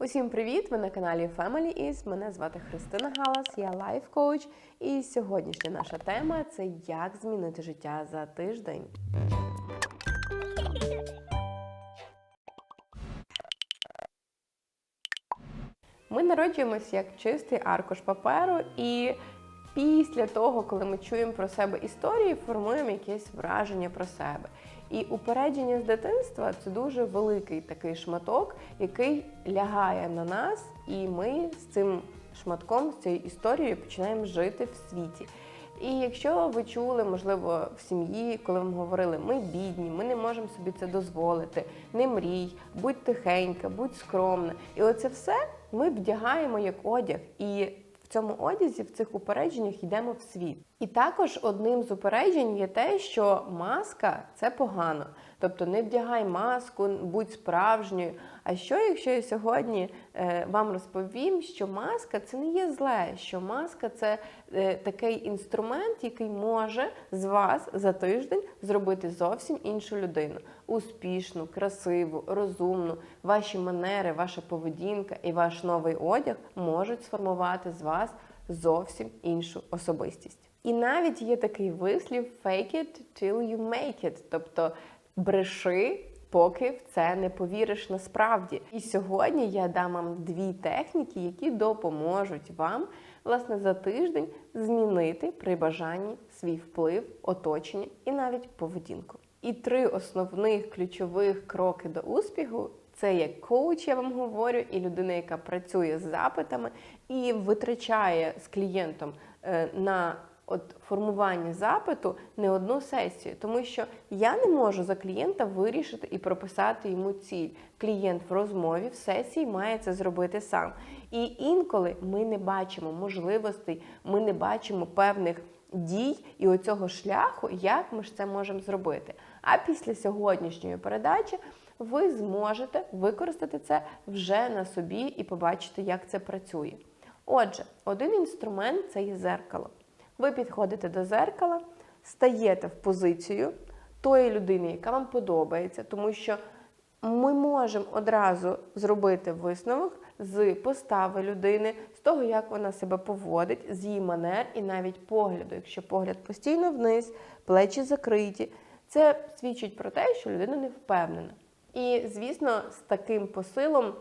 Усім привіт! Ви на каналі Family Is. Мене звати Христина Галас, я лайф-коуч. І сьогоднішня наша тема це як змінити життя за тиждень. Ми народжуємося як чистий аркуш паперу, і після того, коли ми чуємо про себе історії, формуємо якесь враження про себе. І упередження з дитинства це дуже великий такий шматок, який лягає на нас, і ми з цим шматком, з цією історією починаємо жити в світі. І якщо ви чули, можливо, в сім'ї, коли вам говорили, ми бідні, ми не можемо собі це дозволити, не мрій, будь тихенька, будь скромна. І оце все ми вдягаємо як одяг. І в цьому одязі, в цих упередженнях йдемо в світ. І також одним з упереджень є те, що маска це погано. Тобто не вдягай маску, будь справжньою. А що, якщо я сьогодні е, вам розповім, що маска це не є зле, що маска це е, такий інструмент, який може з вас за тиждень зробити зовсім іншу людину. Успішну, красиву, розумну. Ваші манери, ваша поведінка і ваш новий одяг можуть сформувати з вас зовсім іншу особистість. І навіть є такий вислів fake it till you make it, тобто бреши, поки в це не повіриш насправді. І сьогодні я дам вам дві техніки, які допоможуть вам власне за тиждень змінити при бажанні свій вплив, оточення і навіть поведінку. І три основних ключових кроки до успіху. Це як коуч, я вам говорю, і людина, яка працює з запитами і витрачає з клієнтом е, на от формування запиту не одну сесію, тому що я не можу за клієнта вирішити і прописати йому ціль. Клієнт в розмові в сесії має це зробити сам. І інколи ми не бачимо можливостей, ми не бачимо певних дій і оцього шляху, як ми ж це можемо зробити. А після сьогоднішньої передачі ви зможете використати це вже на собі і побачити, як це працює. Отже, один інструмент це є зеркало. Ви підходите до зеркала, стаєте в позицію тої людини, яка вам подобається, тому що ми можемо одразу зробити висновок з постави людини, з того, як вона себе поводить, з її манер і навіть погляду. Якщо погляд постійно вниз, плечі закриті, це свідчить про те, що людина не впевнена. І, звісно, з таким посилом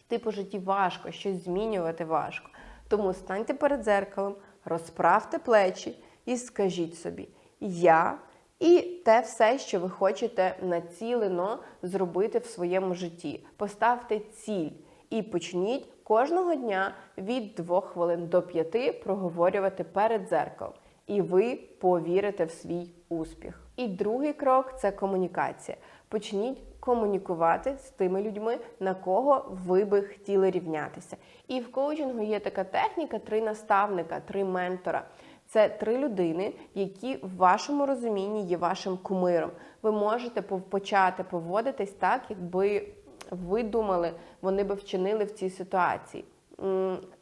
йти по житті важко, щось змінювати важко. Тому станьте перед зеркалом, розправте плечі і скажіть собі, я і те все, що ви хочете націлено зробити в своєму житті. Поставте ціль і почніть кожного дня від 2 хвилин до 5 проговорювати перед зеркалом. І ви повірите в свій успіх. І другий крок це комунікація. Почніть комунікувати з тими людьми, на кого ви би хотіли рівнятися. І в коучингу є така техніка: три наставника, три ментора. Це три людини, які в вашому розумінні є вашим кумиром. Ви можете почати поводитись так, якби ви думали, вони би вчинили в цій ситуації.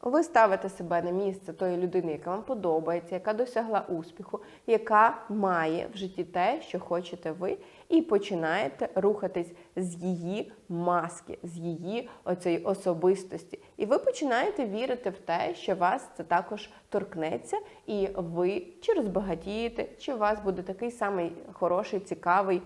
Ви ставите себе на місце тої людини, яка вам подобається, яка досягла успіху, яка має в житті те, що хочете ви, і починаєте рухатись з її маски, з її оцієї особистості. І ви починаєте вірити в те, що вас це також торкнеться, і ви чи розбагатієте, чи у вас буде такий самий хороший, цікавий,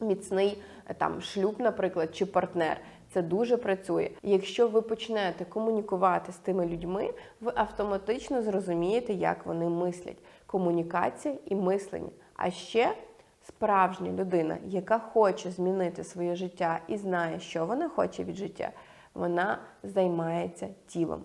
міцний там шлюб, наприклад, чи партнер. Це дуже працює. Якщо ви почнете комунікувати з тими людьми, ви автоматично зрозумієте, як вони мислять. Комунікація і мислення. А ще справжня людина, яка хоче змінити своє життя і знає, що вона хоче від життя, вона займається тілом.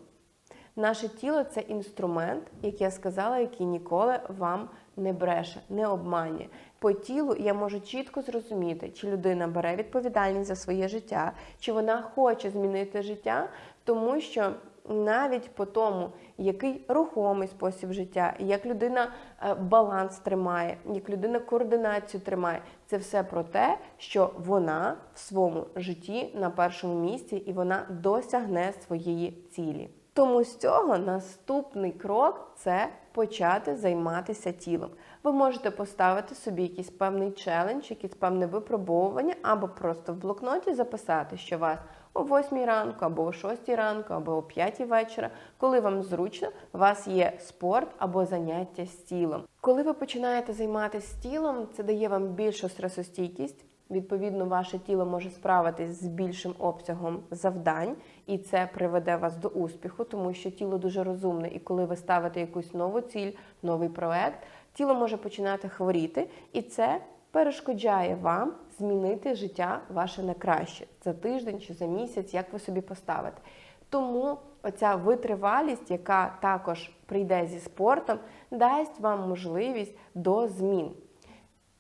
Наше тіло це інструмент, як я сказала, який ніколи вам не бреше, не обманює. По тілу я можу чітко зрозуміти, чи людина бере відповідальність за своє життя, чи вона хоче змінити життя, тому що навіть по тому, який рухомий спосіб життя, як людина е, баланс тримає, як людина координацію тримає, це все про те, що вона в своєму житті на першому місці і вона досягне своєї цілі. Тому з цього наступний крок це почати займатися тілом. Ви можете поставити собі якийсь певний челендж, якесь певне випробовування, або просто в блокноті записати, що вас о 8 ранку, або о 6 ранку, або о 5 вечора, коли вам зручно, у вас є спорт або заняття з тілом. Коли ви починаєте займатися тілом, це дає вам більшу стресостійкість. Відповідно, ваше тіло може справитись з більшим обсягом завдань, і це приведе вас до успіху, тому що тіло дуже розумне, і коли ви ставите якусь нову ціль, новий проект, тіло може починати хворіти, і це перешкоджає вам змінити життя ваше на краще за тиждень чи за місяць, як ви собі поставите. Тому оця витривалість, яка також прийде зі спортом, дасть вам можливість до змін.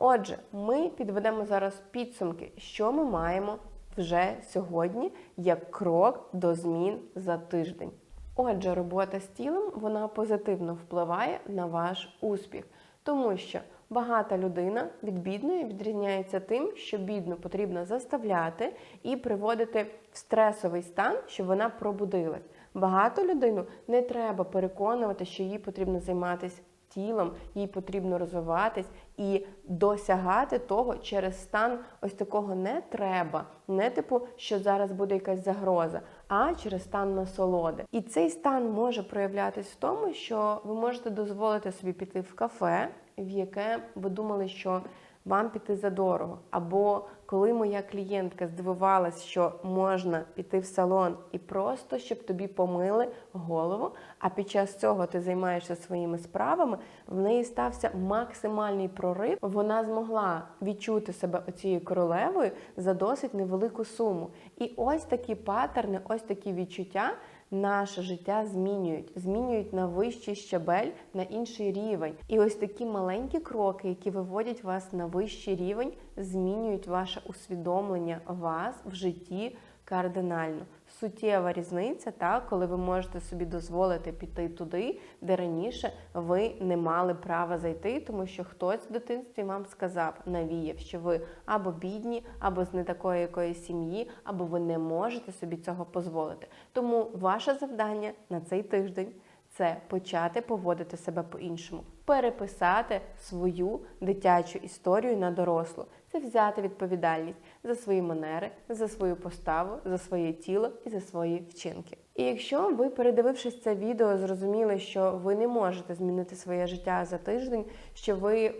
Отже, ми підведемо зараз підсумки, що ми маємо вже сьогодні як крок до змін за тиждень. Отже, робота з тілом вона позитивно впливає на ваш успіх, тому що багата людина від бідної відрізняється тим, що бідну потрібно заставляти і приводити в стресовий стан, щоб вона пробудилась. Багато людину не треба переконувати, що їй потрібно займатися тілом, їй потрібно розвиватись і досягати того через стан ось такого не треба, не типу, що зараз буде якась загроза, а через стан насолоди. І цей стан може проявлятись в тому, що ви можете дозволити собі піти в кафе, в яке ви думали, що вам піти задорого. Або коли моя клієнтка здивувалась, що можна піти в салон і просто щоб тобі помили голову, а під час цього ти займаєшся своїми справами, в неї стався максимальний прорив. Вона змогла відчути себе оцією королевою за досить невелику суму. І ось такі паттерни, ось такі відчуття наше життя змінюють, змінюють на вищий щабель, на інший рівень. І ось такі маленькі кроки, які виводять вас на вищий рівень, змінюють ваше усвідомлення вас в житті кардинально. Суттєва різниця, так, коли ви можете собі дозволити піти туди, де раніше ви не мали права зайти, тому що хтось в дитинстві вам сказав, навіяв, що ви або бідні, або з не такої якоїсь сім'ї, або ви не можете собі цього дозволити. Тому ваше завдання на цей тиждень це почати поводити себе по-іншому, переписати свою дитячу історію на дорослу. Це взяти відповідальність за свої манери, за свою поставу, за своє тіло і за свої вчинки. І якщо ви, передивившись це відео, зрозуміли, що ви не можете змінити своє життя за тиждень, що ви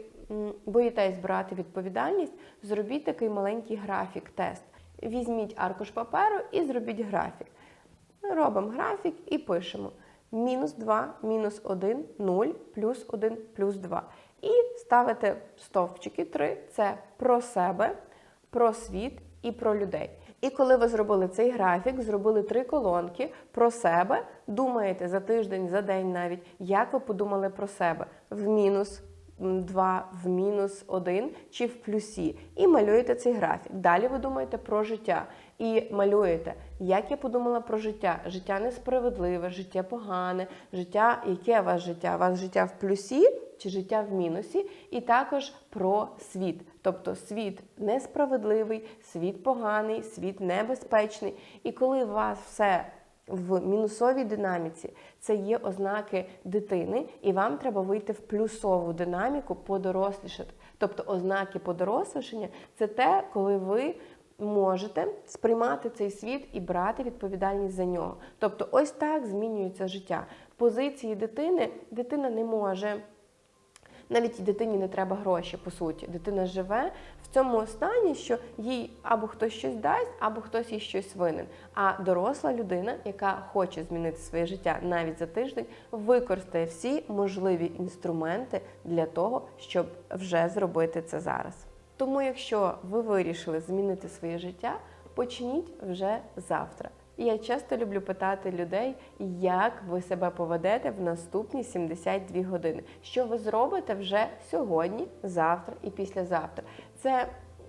боїтесь брати відповідальність, зробіть такий маленький графік, тест. Візьміть аркуш паперу і зробіть графік. Робимо графік і пишемо мінус 2, мінус 1, 0, плюс 1, плюс 2. І ставите стовпчики 3 це про себе, про світ і про людей. І коли ви зробили цей графік, зробили три колонки про себе, думаєте за тиждень, за день навіть, як ви подумали про себе в мінус 2, в мінус 1 чи в плюсі. І малюєте цей графік. Далі ви думаєте про життя і малюєте, як я подумала про життя. Життя несправедливе, життя погане, життя, яке у вас життя? У вас життя в плюсі чи життя в мінусі, і також про світ. Тобто світ несправедливий, світ поганий, світ небезпечний. І коли у вас все в мінусовій динаміці, це є ознаки дитини, і вам треба вийти в плюсову динаміку, подорослішати. Тобто ознаки подорослішання це те, коли ви можете сприймати цей світ і брати відповідальність за нього. Тобто, ось так змінюється життя. Позиції дитини дитина не може. Навіть дитині не треба гроші, по суті. Дитина живе в цьому стані, що їй або хтось щось дасть, або хтось їй щось винен. А доросла людина, яка хоче змінити своє життя навіть за тиждень, використає всі можливі інструменти для того, щоб вже зробити це зараз. Тому, якщо ви вирішили змінити своє життя, почніть вже завтра. І я часто люблю питати людей, як ви себе поведете в наступні 72 години. Що ви зробите вже сьогодні, завтра і післязавтра. Це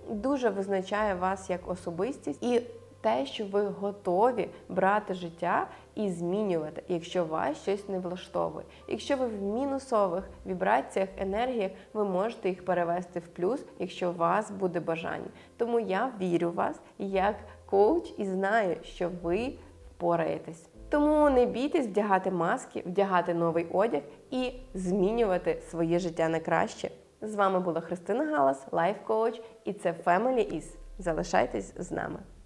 дуже визначає вас як особистість і те, що ви готові брати життя і змінювати, якщо вас щось не влаштовує. Якщо ви в мінусових вібраціях, енергіях, ви можете їх перевести в плюс, якщо у вас буде бажання. Тому я вірю в вас як коуч і знаю, що ви впораєтесь. Тому не бійтесь вдягати маски, вдягати новий одяг і змінювати своє життя на краще. З вами була Христина Галас, лайф-коуч, і це Family Is. Залишайтесь з нами.